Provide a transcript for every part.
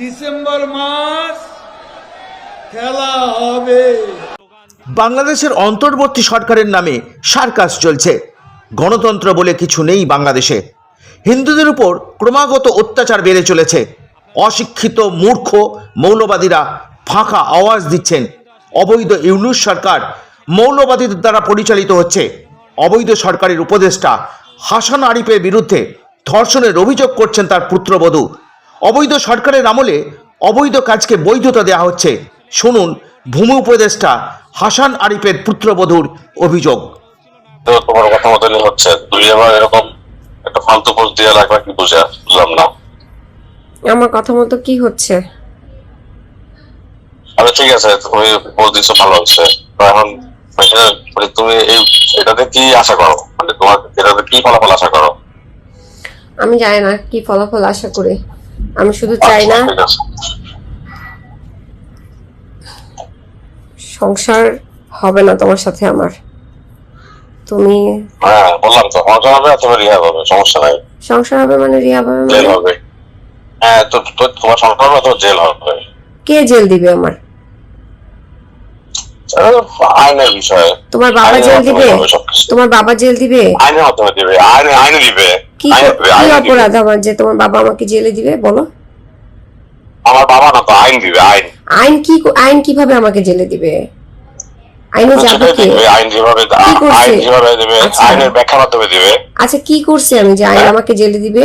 December মাস খেলা হবে। বাংলাদেশের অন্তর্বর্তী সরকারের নামে সার্কাস চলছে। গণতন্ত্র বলে কিছু নেই বাংলাদেশে। হিন্দুদের উপর ক্রমাগত অত্যাচার বেড়ে চলেছে। অশিক্ষিত, মূর্খ মৌলবাদীরা ফাঁকা আওয়াজ দিচ্ছেন। অবৈধ ইউনুস সরকার মৌলবাদীদের দ্বারা পরিচালিত হচ্ছে। অবৈধ সরকারের উপদেষ্টা হাসান আরিফের বিরুদ্ধে ধর্ষণের অভিযোগ করছেন তার পুত্রবধূ। অবৈধ সরকারের আমলে অবৈধ কাজকে বৈধতা দেওয়া হচ্ছে। শুনুন ভূমি উপদেষ্টা হাসান আরিফের পুত্রবধূর অভিযোগ। তোমার কথা মতনই হচ্ছে তুই আবার এরকম একটা ফালতু পোস্ট দিয়ে রাখবা কি বুঝা বুঝলাম না। আমার কথা মতো কি হচ্ছে? আরে ঠিক আছে তুমি পোস্ট দিছো ভালো হচ্ছে। এখন মানে তুমি এই এটাতে কি আশা করো? মানে তোমার এটাতে কি ফলাফল আশা করো? আমি জানি না কি ফলাফল আশা করি। আমি শুধু চাই না আচ্ছা, আছে সংসার হবে না তোমার সাথে আমার। তুমি হ্যাঁ বললাম তো মজা হবে অথবা রিহাব হবে সমস্যা নাই। সংসার হবে মানে রিয়া হবে জেল মানে? হবে। হ্যাঁ তো তোমার সংসার হবে অথবা জেল হবে। কে জেল দিবে আমার? আইনের বিষয়। তোমার বাবা জেল দিবে? তোমার বাবা জেল দিবে? আইনের মাধ্যমে দিবে আইনে আইনে দিবে। কি অপরাধ আমার যে তোমার বাবা আমাকে জেলে দিবে বলো। আমার বাবা না তো আইন দিবে আইন। আইন কি আইন কীভাবে আমাকে জেলে দিবে? আইনে যাবে সেটাই কে? আইন যেভাবে আইন যেভাবে দেবে আচ্ছা। আইনের ব্যাখ্যা মাধ্যমে দিবে। আচ্ছা কি করছি আমি যে আইন আমাকে জেলে দিবে?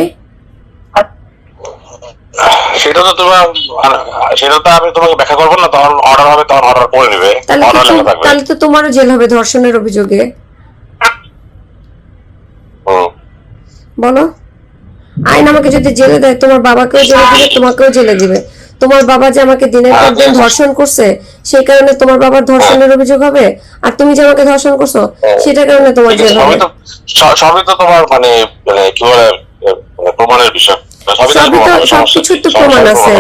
সেটা তো তোমার সেটা তো আমি তোমাকে ব্যাখ্যা করব না তখন অর্ডার হবে তখন অর্ডার করে নেবে। তাহলে তো তোমারও জেল হবে ধর্ষণের অভিযোগে। বলো। আইন আমাকে যদি জেলে দেয় তোমার বাবাকেও জেলে দিবে তোমাকেও জেলে দিবে। তোমার বাবা যে আমাকে দিনের পর দিন ধর্ষণ করছে সেই কারণে তোমার বাবার ধর্ষণের অভিযোগ হবে? আর তুমি যে আমাকে ধর্ষণ করছ সেটার কারণে তোমার জেল হবে? সবই তো তোমার মানে মানে কি বলে মানে প্রমাণের বিষয়। সবই তো সবই তো প্রমাণ তো প্রমাণ আছে।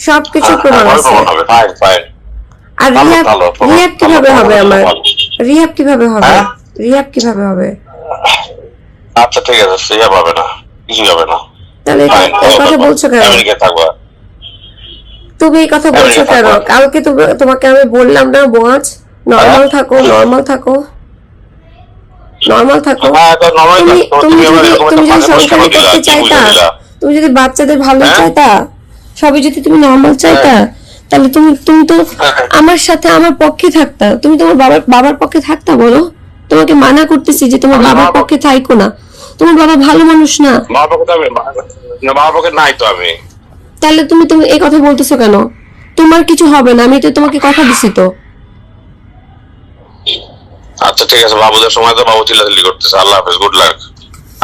সবকিছু হ্যাঁ, প্রমাণ হ্যাঁ, আছে। আর রিহাব রিহাব কীভাবে হবে আমার? ভালো। রিহাব কীভাবে হবে? হ্যাঁ? রিহাব কীভাবে হবে? আচ্ছা ঠিক আছে সে হবে না হবে না। তাহলে কথা বলছো কেন? আমেরিকায় থাকবা। তুমি এই কথা বলছো কেন? কালকে তোমাকে আমি বললাম না বোয়াজ নর্মাল হ্যাঁ? থাকো নর্মাল থাকো। নর্মাল থাকো। হ্যাঁ, তুমি যদি তুমি যদি করতে চাইতা তুমি যদি বাচ্চাদের ভালো হ্যাঁ? চাইতা সবই যদি তুমি নর্মাল চাইতা তাহলে তুমি তুমি তো। আমার সাথে আমার পক্ষে থাকতা। তুমি তোমার বাবার বাবার পক্ষে থাকতা বলো? তোমাকে মানা করতেছি যে তোমার বাবার পক্ষে থাইকো না। তোমার বাবা ভালো মানুষ না? মা বাবাকে আমি না, মা বাবাকে নাই তো আমি। তাহলে তুমি তুমি এই কথা বলতেছো কেন? তোমার কিছু হবে না আমি তো তোমাকে কথা দিছি তো। আচ্ছা ঠিক আছে বাবুদের সময় তো বাবু চিল্লাচিল্লি করতেছে। আল্লাহ হাফেজ গুড লাক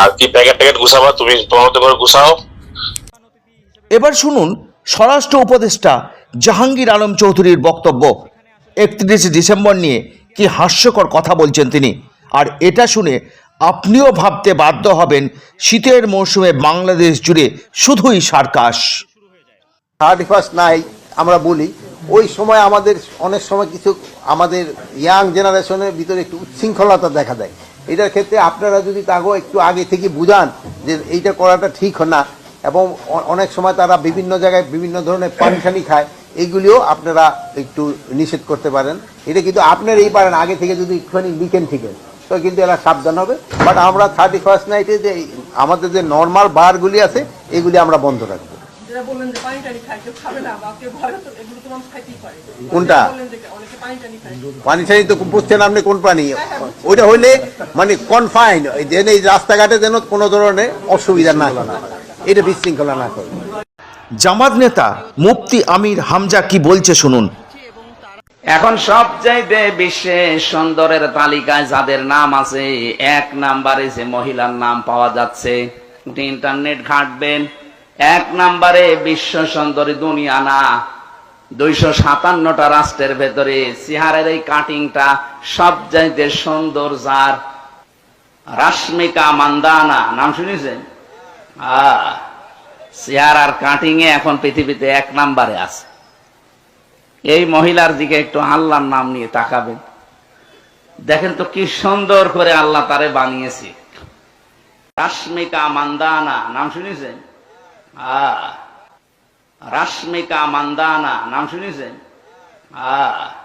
আর কি প্যাকেট ট্যাকেট গুছাবা? তুমি তোমার মতো করে গুছাও। এবার শুনুন স্বরাষ্ট্র উপদেষ্টা জাহাঙ্গীর আলম চৌধুরীর বক্তব্য। একত্রিশে ডিসেম্বর নিয়ে কি হাস্যকর কথা বলছেন তিনি? আর এটা শুনে আপনিও ভাবতে বাধ্য হবেন, শীতের মৌসুমে বাংলাদেশ জুড়ে শুধুই সার্কাস। থার্টি ফার্স্ট নাইট আমরা বলি, ওই সময় আমাদের অনেক সময় কিছু আমাদের ইয়াং জেনারেশনের ভিতরে একটু উচ্ছৃঙ্খলতা দেখা দেয়। এটার ক্ষেত্রে আপনারা যদি তাকেও একটু আগে থেকে বুঝান যে এইটা করাটা ঠিক না, এবং অনেক সময় তারা বিভিন্ন জায়গায় বিভিন্ন ধরনের পানিশানি খায় এইগুলিও আপনারা একটু নিষেধ করতে পারেন। এটা কিন্তু আপনারাই পারেন, আগে থেকে যদি একটুখানি লিখেন ঠিকেন তো কিন্তু এরা সাবধান হবে। বাট আমরা থার্টি ফার্স্ট নাইটে যে আমাদের যে নর্মাল বারগুলি আছে এগুলি আমরা বন্ধ রাখব। যারা বললেন যে পানি টানি খায় কেউ খাবে না বা কেউ ভয় তো এগুলো তো মানুষ খাইতেই পারে। কোনটা? বললেন যে অনেকে পানি টানি তো বুঝছেন আপনি কোন পানি ওইটা হইলে মানে কনফাইন যেন এই রাস্তাঘাটে যেন কোনো ধরনের অসুবিধা না হয়। এটা বিশৃঙ্খলা না করে জামাত নেতা মুফতি আমির হামজা কি বলছে শুনুন। এখন সবচাইতে বিশ্বে সুন্দরের তালিকায় যাদের নাম আছে, এক নাম্বারে যে মহিলার নাম পাওয়া যাচ্ছে ইন্টারনেট ঘাঁটবেন। এক নাম্বারে বিশ্ব সুন্দরী দুনিয়া না, দুইশো সাতান্নটা রাষ্ট্রের ভেতরে সিহারের এই কাটিংটা সবচাইতে সুন্দর যার। রাশ্মিকা মান্দানা, নাম শুনেছেন? চেহার আর কাটিং এ এখন পৃথিবীতে এক নাম্বারে আছে। এই মহিলার দিকে একটু আল্লাহর নাম নিয়ে তাকাবেন। দেখেন তো কি সুন্দর করে আল্লাহ তারে বানিয়েছে। রাশ্মিকা মান্দানা, নাম শুনেছেন? আহ, রাশ্মিকা মান্দানা, নাম শুনেছেন? আহ